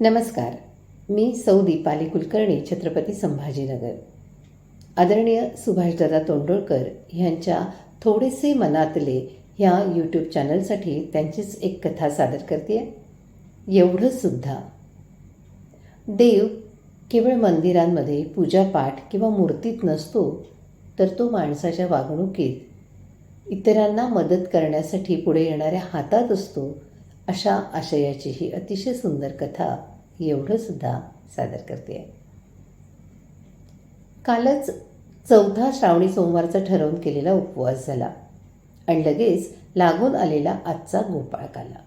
नमस्कार. मी सौ दीपाली कुलकर्णी छत्रपती संभाजीनगर. आदरणीय सुभाषदादा तोंडोळकर ह्यांच्या थोडेसे मनातले ह्या यूट्यूब चॅनलसाठी त्यांचीच एक कथा सादर करते. एवढंसुद्धा देव केवळ मंदिरांमध्ये पूजापाठ किंवा मूर्तीत नसतो तर तो माणसाच्या वागणुकीत इतरांना मदत करण्यासाठी पुढे येणाऱ्या हातात असतो अशा आशयाची ही अतिशय सुंदर कथा एवढंसुद्धा सादर करते. आहे कालच चौथा श्रावणी सोमवारचा ठरवून केलेला उपवास झाला आणि लगेच लागून आलेला आजचा गोपाळकाला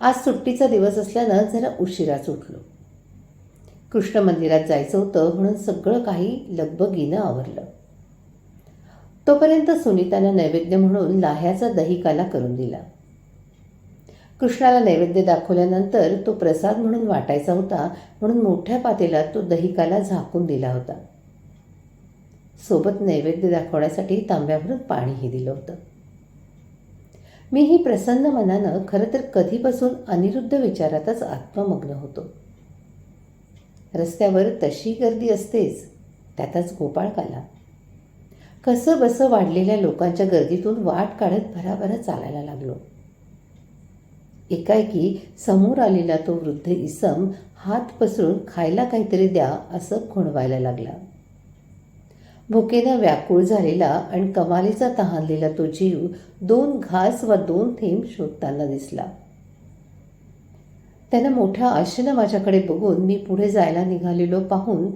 आज सुट्टीचा दिवस असल्यानं जरा उशिराच उठलो. कृष्ण मंदिरात जायचं होतं म्हणून सगळं काही लगबगीनं आवरलं. तोपर्यंत सुनीतानं नैवेद्य म्हणून लाह्याचा दहीकाला करून दिला. कृष्णाला नैवेद्य दाखवल्यानंतर तो प्रसाद म्हणून वाटायचा होता म्हणून मोठ्या पातेल्यात तो दहिकाला झाकून दिला होता. सोबत नैवेद्य दाखवण्यासाठी तांब्यावरून पाणीही दिलं होतं. मी ही प्रसन्न मनानं खरं तर कधीपासून अनिरुद्ध विचारातच आत्ममग्न होतो. रस्त्यावर तशी गर्दी असतेच त्यातच गोपाळकाला. कसं बसं वाढलेल्या लोकांच्या गर्दीतून वाट काढत भराभरा चालायला लागलो. एकाएकी समोर आलेला तो वृद्ध इसम हात पसरून खायला काहीतरी द्या असं खुणवायला लागला. भुकेनं व्याकुळ झालेला आणि कमालीचा तहानलेला तो जीव दोन घास व दोन थेंब शोधताना दिसला. त्यानं मोठ्या आशेनं माझ्याकडे बघून मी पुढे जायला निघालेलो पाहून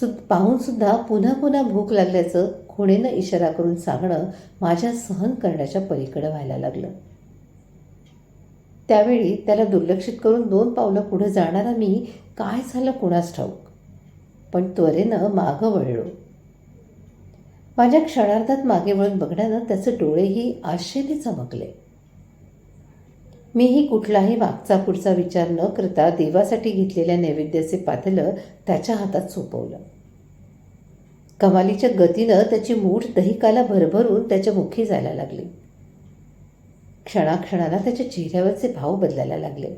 सु पाहूनसुद्धा पुन्हा पुन्हा भूक लागल्याचं खुणेनं इशारा करून सांगणं माझ्या सहन करण्याच्या पलीकडं व्हायला लागलं. त्यावेळी त्याला दुर्लक्षित करून दोन पावलं पुढे जाणारा मी काय झालं कुणास ठाऊक? पण त्वरेनं मागं वळलो. माझ्या क्षणार्धात मागे वळून बघण्यानं त्याचे डोळेही आशेने चमकले मीही कुठलाही मागचा पुढचा विचार न करता देवासाठी घेतलेल्या नैवेद्याचे पातलं त्याच्या हातात सोपवलं. कमालीच्या गतीनं त्याची मूठ दहिकाला भरभरून त्याच्या मुखी जायला लागली. क्षणाक्षणाला त्याच्या चेहऱ्यावरचे भाव बदलायला लागले.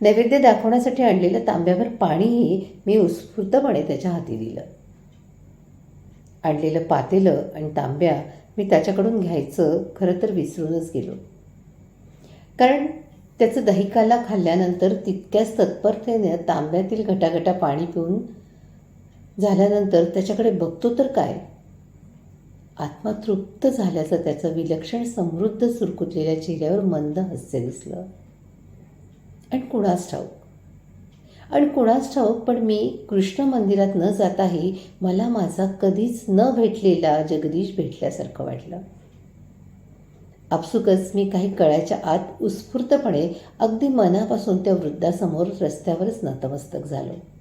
नैवेद्य दाखवण्यासाठी आणलेलं तांब्यावर पाणीही मी उत्स्फूर्तपणे त्याच्या हाती दिलं. आणलेलं पातेलं आणि तांब्या मी त्याच्याकडून घ्यायचं खरं तर विसरूनच गेलो. कारण त्याचं दहिकाला खाल्ल्यानंतर तितक्याच तत्परतेने तांब्यातील घटाघटा पाणी पिऊन झाल्यानंतर त्याच्याकडे बघतो तर काय? आत्मा तृप्त झाल्याचं त्याचं विलक्षण समृद्ध सुरकुतलेल्या चेहऱ्यावर मंद हास्य दिसलं. आणि कुणास ठाऊक? आणि कुणास ठाऊक पण मी कृष्ण मंदिरात न जाताही मला माझा कधीच न भेटलेला जगदीश भेटल्यासारखं वाटलं. आपसुकच मी काही कळ्याच्या आत उत्स्फूर्तपणे अगदी मनापासून त्या वृद्धासमोर रस्त्यावरच नतमस्तक झालो.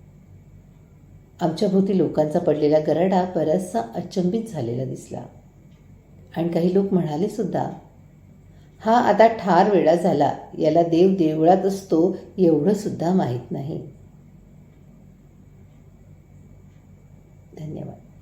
आमच्या भोवती लोकांचा पडलेला गराडा बराचसा अचंबित झालेला दिसला. आणि काही लोक म्हणाले सुद्धा हा आता ठार वेळा झाला याला देव देवळात असतो एवढं सुद्धा माहीत नाही. धन्यवाद.